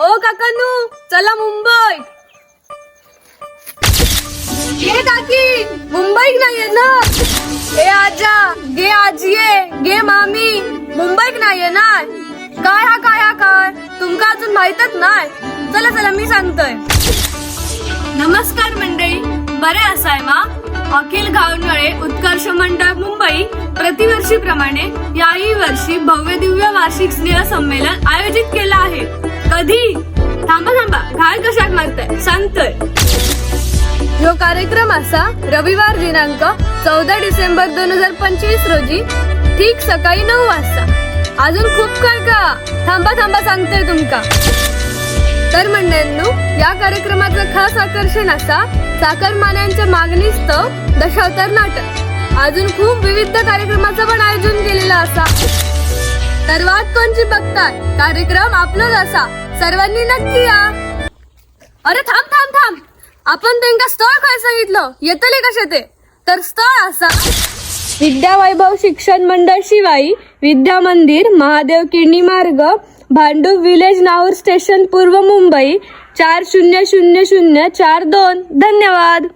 ओ काकानू चला मुंबई. ये काकी मुंबईक आहे ना? ए आजा गे आजीये गे मामी. मुंबईक नाहीये ना? काय हा काय हा काय? तुमका अजून माहितच नाही. चला चला मी सांगतोय. नमस्कार मंडळी बरे असाय मा? अखिल गावनळे उत्कर्ष मंडळ मुंबई प्रतिवर्षीप्रमाणे याही वर्षी भव्य दिव्य वार्षिक स्नेह संमेलन आयोजित केलं आहे. कधी? थांबा थांबा. घाल कशाक मारताय सांगतोय. जो कार्यक्रम असा रविवार दिनांक चौदा डिसेंबर दोन हजार पंचवीस रोजी ठीक सकाळी नऊ वाजता. अजून खूप काय का? थांबा थांबा सांगतोय तुमका. तर मंडळांनो या कार्यक्रमाचं खास आकर्षण असा साखरमान्यांच्या मागणीस्तव दशावतार नाटक. अजून खूप विविध कार्यक्रमाचं पण आयोजन केलेलं असा. तर वाट कोणची बघताय? कार्यक्रम आपलाच असा. सर्वांनी नक्की या. अरे थांब थांब थांब. आपण त्यांना स्थळ काय सांगितलं? येतले कसे ते? तर स्थळ असा. विद्या वैभव शिक्षण मंडळ शिवाई विद्या मंदिर महादेव किडनी मार्ग भांडूप विलेज नाहूर स्टेशन पूर्व मुंबई चार शून्य शून्य शून्य चार दोन. धन्यवाद.